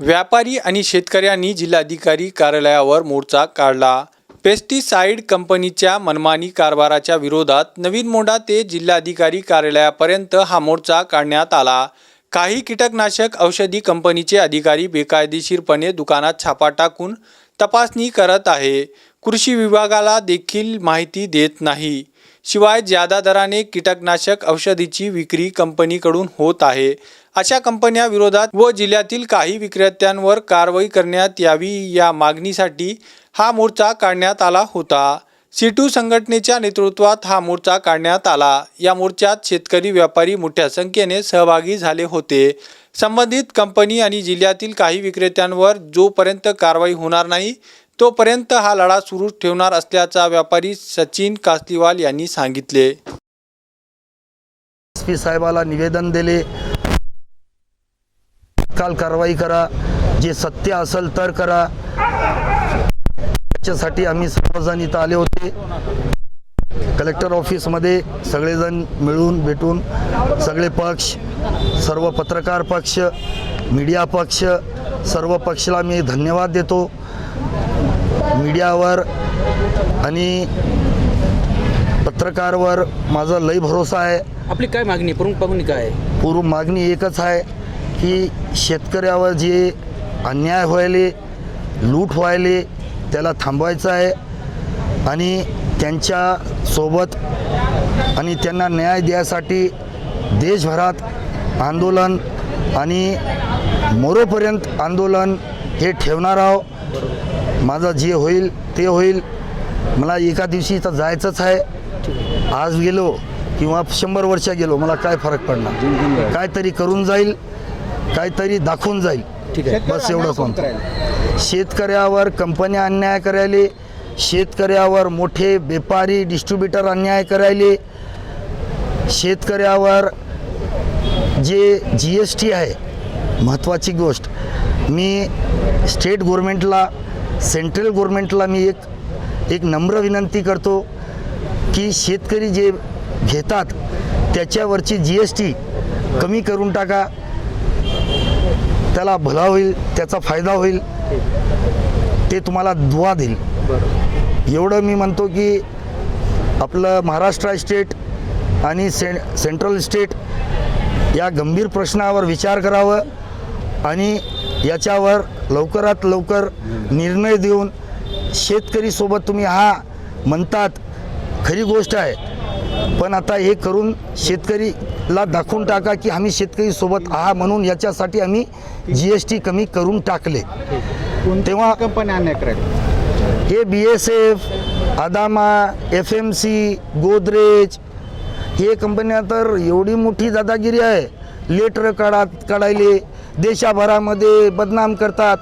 व्यापारी आणि शेतकऱ्यांनी जिल्हाधिकारी कार्यालयावर मोर्चा काढला. पेस्टिसाइड कंपनीच्या मनमानी कारभाराच्या विरोधात नवीन मोंढा ते जिल्हाधिकारी कार्यालयापर्यंत हा मोर्चा काढण्यात आला. काही कीटकनाशक औषधी कंपनीचे अधिकारी बेकायदेशीरपणे दुकानात छापा टाकून तपासणी करत आहे. कृषी विभागाला देखील माहिती देत नाही. शिवाय ज्यादा दराने कीटकनाशक औषधीची विक्री कंपनीकडून होत आहे. अशा कंपन्या विरोधात व जिल्ह्यातील काही विक्रेत्यांवर कारवाई करण्यात यावी या मागणीसाठी हा मोर्चा काढण्यात आला होता. सिटू संघटनेच्या नेतृत्वात हा मोर्चा काढण्यात आला. या मोर्चात शेतकरी व्यापारी मोठ्या संख्येने सहभागी झाले होते. संबंधित कंपनी आणि जिल्ह्यातील काही विक्रेत्यांवर जोपर्यंत कारवाई होणार नाही तोपर्यंत हा लढा सुरू ठेवणार असल्याचा व्यापारी सचिन कास्तीवाल यांनी सांगितले. एस पी साहेबाला निवेदन दिले. काल कारवाई करा. जे सत्य असेल तर करा. त्याच्यासाठी आम्ही सर्वजण इथं आले होते. कलेक्टर ऑफिसमध्ये सगळेजण मिळून भेटून सगळे पक्ष सर्व पत्रकार पक्ष मीडिया पक्ष सर्व पक्षाला मी धन्यवाद देतो. मीडियावर आणि पत्रकारवर माझा लई भरोसा आहे. आपली काय मागणी? प्रमुख मागणी काय? पूर्व मागणी एकच आहे की शेतकऱ्यावर जे अन्याय व्हायले लूट व्हायले त्याला थांबवायचं आहे आणि त्यांच्यासोबत आणि त्यांना न्याय द्यायसाठी देशभरात आंदोलन आणि मोरोपर्यंत आंदोलन हे ठेवणार आहो माझं जे होईल ते होईल. मला एका दिवशी इथं जायचंच आहे. आज गेलो किंवा शंभर वर्ष गेलो मला काय फरक पडणार? काहीतरी करून जाईल काहीतरी दाखवून जाईल. ठीक आहे. बस एवढं कोण शेतकऱ्यावर कंपन्या अन्याय करायले शेतकऱ्यावर मोठे व्यापारी डिस्ट्रीब्युटर अन्याय करायले शेतकऱ्यावर जे जी एस टी आहे महत्त्वाची गोष्ट. मी स्टेट गव्हर्मेंटला सेंट्रल गव्हर्मेंटला मी एक एक नम्र विनंती करतो की शेतकरी जे घेतात त्याच्यावरची जी एस टी कमी करून टाका. त्याला भला होईल त्याचा फायदा होईल. ते तुम्हाला दुवा देईल. एवढं मी म्हणतो की आपलं महाराष्ट्र स्टेट आणि से सेंट्रल स्टेट या गंभीर प्रश्नावर विचार करावं आणि याच्यावर लवकरात लवकर निर्णय देऊन शेतकरीसोबत तुम्ही हा म्हणतात खरी गोष्ट आहे. पण आता हे करून शेतकरीला दाखवून टाका की आम्ही शेतकरीसोबत आहा म्हणून याच्यासाठी आम्ही जी एस टी कमी करून टाकले. तेव्हा कंपनी अन्याय करायला हे B S F Adama F M C Godrej हे कंपन्या तर एवढी मोठी दादागिरी आहे. लेटर काढा काढायले. देशाभरामध्ये बदनाम करतात.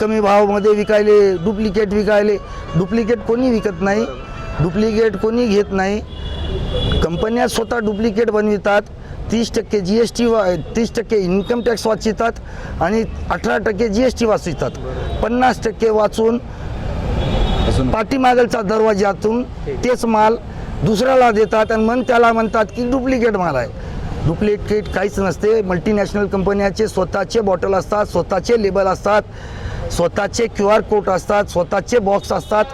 कमी भावामध्ये विकायले डुप्लिकेट विकायले. डुप्लिकेट कोणी विकत नाही डुप्लिकेट कोणी घेत नाही. कंपन्या स्वतः डुप्लिकेट बनवितात. तीस टक्के जी एस टी वा तीस टक्के इन्कम टॅक्स वाचवितात आणि अठरा टक्के जी एस टी वाचवितात. पन्नास टक्के वाचून पाठीमागलचा दरवाजातून तेच माल दुसऱ्याला देतात आणि मन त्याला म्हणतात की डुप्लिकेट माल आहे. डुप्लिकेट काहीच नसते. मल्टीनॅशनल कंपन्याचे स्वतःचे बॉटल असतात स्वतःचे लेबल असतात स्वतःचे क्यू आर कोड असतात स्वतःचे बॉक्स असतात.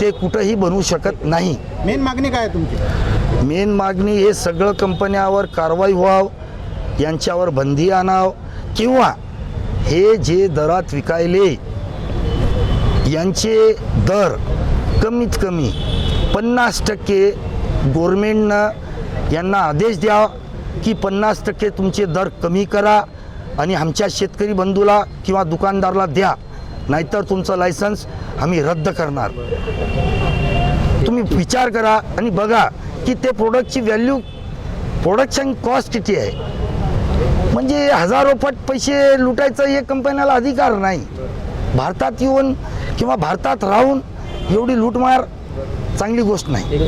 ते कुठंही बनवू शकत नाही. मेन मागणी काय आहे तुमची? मेन मागणी हे सगळं कंपन्यावर कारवाई व्हावं यांच्यावर बंदी आणावं किंवा हे जे दरात विकायले यांचे दर कमीत कमी पन्नास टक्के गोरमेंटनं यांना आदेश द्यावा. की पन्नास टक्के तुमचे दर कमी करा आणि आमच्या शेतकरी बंधूला किंवा दुकानदाराला द्या. नाहीतर तुमचं लायसन्स आम्ही रद्द करणार. तुम्ही विचार करा आणि बघा की ते प्रोडक्टची व्हॅल्यू प्रोडक्शन कॉस्ट किती आहे? म्हणजे हजारो पट पैसे लुटायचा हे कंपन्याला अधिकार नाही. भारतात येऊन किंवा भारतात राहून एवढी लूटमार चांगली गोष्ट नाही.